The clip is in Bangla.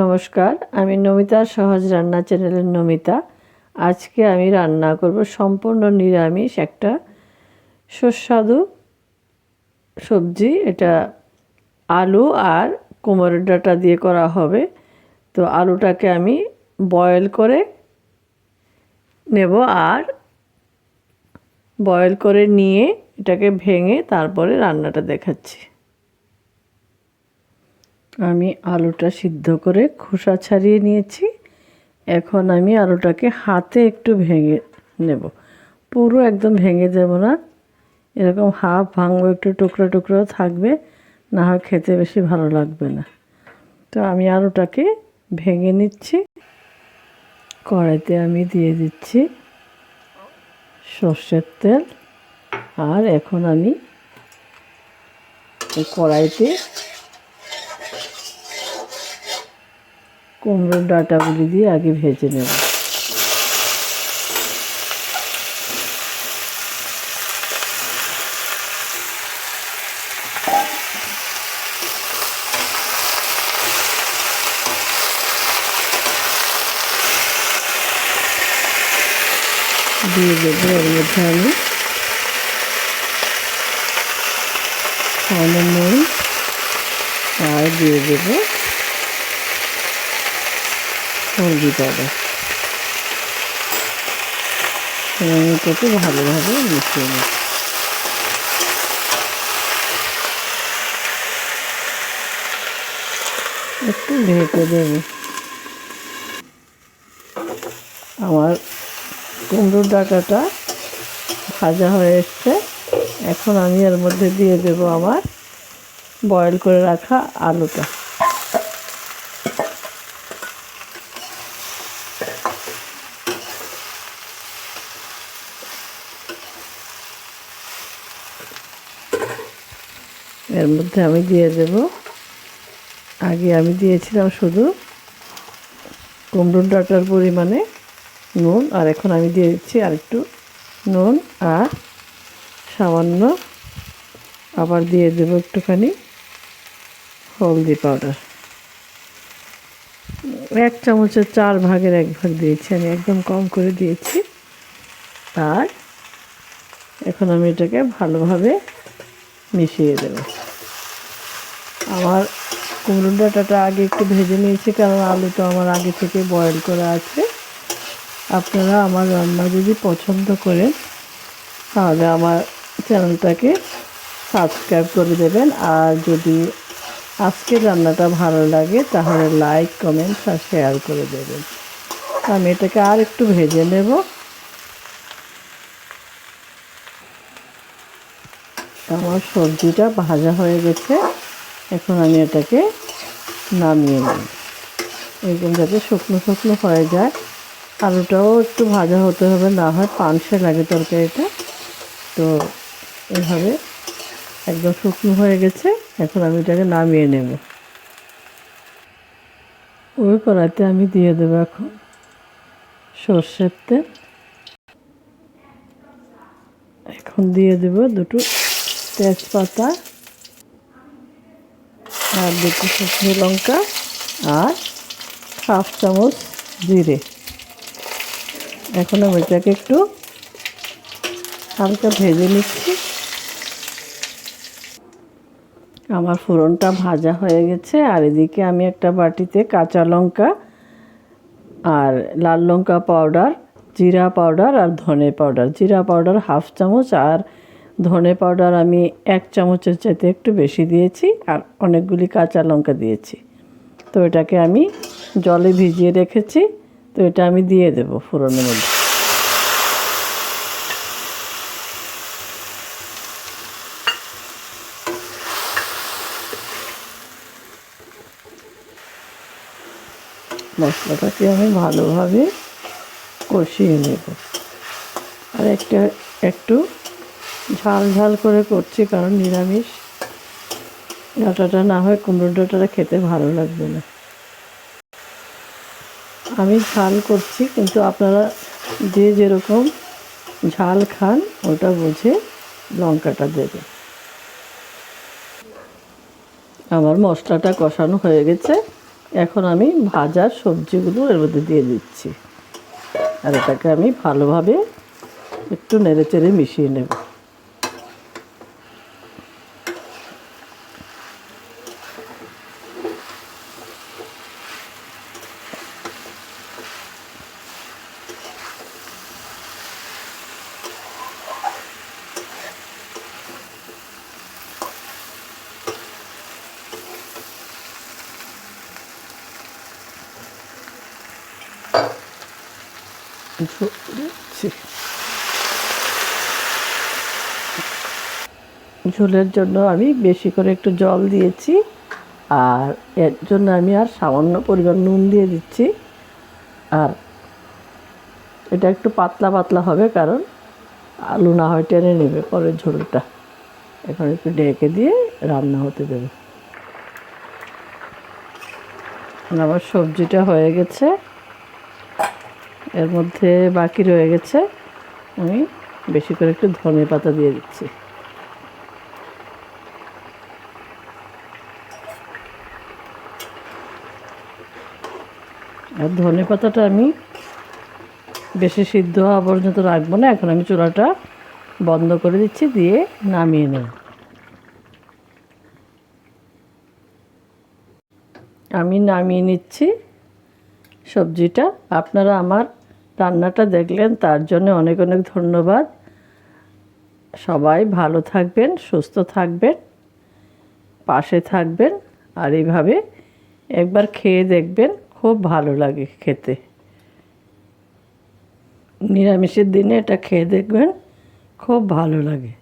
নমস্কার, আমি নমিতার সহজ রান্না চ্যানেলের নমিতা। আজকে আমি রান্না করব সম্পূর্ণ নিরামিষ একটা সুস্বাদু সবজি। এটা আলু আর কোমরের ডাটা দিয়ে করা হবে। তো আলুটাকে আমি বয়েল করে নেব আর বয়েল করে নিয়ে এটাকে ভেঙে তারপরে রান্নাটা দেখাচ্ছি। আমি আলুটা সিদ্ধ করে খোসা ছাড়িয়ে নিয়েছি। এখন আমি আলুটাকে হাতে একটু ভেঙে নেব। পুরো একদম ভেঙে দেব না। এরকম হাফ ভাঙবো, একটু টুকরো টুকরো থাকবে, না হয় খেতে বেশি ভালো লাগবে না। তো আমি আলুটাকে ভেঙে নিচ্ছি। কড়াইতে আমি দিয়ে দিচ্ছি সর্ষের তেল। আর এখন আমি কড়াইতে কুমড়োর ডাঁটাগুলি দিয়ে আগে ভেজে নেব। দিয়ে দেবো এর মধ্যে আমি সামান্য আর দিয়ে দেবো হলদি পাউডার আমি এটাকে ভালোভাবে মিশিয়ে নিই। একটু ঢেকে দেব। আমার কুমড়োর ডাটাটা ভাজা হয়ে এসছে। এখন আমি এর মধ্যে দিয়ে দেব আমার বয়েল করে রাখা আলুটা। এর মধ্যে আমি দিয়ে দেব। আগে আমি দিয়েছিলাম শুধু কুমড়োর ডাটার পরিমাণে নুন, আর এখন আমি দিয়ে দিচ্ছি আরেকটু নুন, আর সামান্য আবার দিয়ে দেব একটুখানি হলদি পাউডার। এক চামচের চার ভাগের এক ভাগ দিয়েছি, আমি একদম কম করে দিয়েছি। আর এখন আমি এটাকে ভালোভাবে মিশিয়ে দেব। আমার কুমড়ো ডাটাটা আগে একটু ভেজে নিয়েছি, কারণ আলু তো আমার আগে থেকে বয়েল করা আছে। আপনারা আমার রান্না যদি পছন্দ করেন, তাহলে আমার চ্যানেলটাকে সাবস্ক্রাইব করে দেবেন। আর যদি আজকের রান্নাটা ভালো লাগে, তাহলে লাইক কমেন্ট আর শেয়ার করে দেবেন। আমি এটাকে আর একটু ভেজে নেব। আমার সবজিটা ভাজা হয়ে গেছে। এখন আমি এটাকে নামিয়ে নিই এরকম যাতে শুকনো শুকনো হয়ে যায়। আলুটাও একটু ভাজা হতে হবে, না হয় পানসে লাগে তরকারিটা। তো এভাবে একদম শুকনো হয়ে গেছে। এখন আমি এটাকে নামিয়ে নেব। ওই কড়াইতে আমি দিয়ে দেবো এখন সর্ষের তেল। এখন দিয়ে দেব দুটো তেজপাতা, আর দুটো শুকনো লঙ্কা আর হাফ চামচ জিরে। এখন আমি এটাকে একটু হালকা ভেজে নিচ্ছি। আমার ফোড়নটা ভাজা হয়ে গেছে, আর এদিকে আমি একটা বাটিতে কাঁচা লঙ্কা আর লাল লঙ্কা পাউডার, জিরা পাউডার আর ধনে পাউডার। জিরা পাউডার হাফ চামচ আর ধনে পাউডার আমি এক চামচের চাইতে একটু বেশি দিয়েছি আর অনেকগুলি কাঁচা লঙ্কা দিয়েছি। তো এটাকে আমি জলে ভিজিয়ে রেখেছি। তো এটা আমি দিয়ে দেবো ফোড়নের মধ্যে। মশলাটাকে আমি ভালোভাবে কষিয়ে নেব। আর একটা, একটু ঝাল ঝাল করে করছি, কারণ নিরামিষ। ডাটাটা না হয় কুমড়ো ডাটাটা খেতে ভালো লাগবে না। আমি ঝাল করছি, কিন্তু আপনারা যে যেরকম ঝাল খান, ওটা বুঝে লঙ্কাটা দেবে আমার মশলাটা কষানো হয়ে গেছে। এখন আমি ভাজা সবজিগুলো এর মধ্যে দিয়ে দিচ্ছি। আর এটাকে আমি ভালোভাবে একটু নেড়ে চেড়ে মিশিয়ে নেব। দিচ্ছি ঝোলের জন্য আমি বেশি করে একটু জল দিয়েছি আর এর জন্য আমি আর সামান্য পরিমাণ নুন দিয়ে দিচ্ছি। আর এটা একটু পাতলা পাতলা হবে কারণ আলু না হয় টেনে নেবে পরে ঝোলটা। এখন একটু ডেকে দিয়ে রান্না হতে দেবে। আমার সবজিটা হয়ে গেছে। এর মধ্যে বাকি রয়ে গেছে, আমি বেশি করে একটু ধনে পাতা দিয়ে দিচ্ছি। আর ধনে পাতাটা আমি বেশি সিদ্ধ হওয়া পর্যন্ত রাখব না, এখন আমি চুলাটা বন্ধ করে দিচ্ছি, দিয়ে নামিয়ে নেব। আমি নামিয়ে নিচ্ছি সবজিটা। আপনারা আমার রান্নাটা দেখলেন, তার জন্য অনেক অনেক ধন্যবাদ। সবাই ভালো থাকবেন, সুস্থ থাকবেন, পাশে থাকবেন, আর এইভাবে একবার খেয়ে দেখবেন, খুব ভালো লাগে খেতে। নিরামিষের দিনে এটা খেয়ে দেখবেন, খুব ভালো লাগে।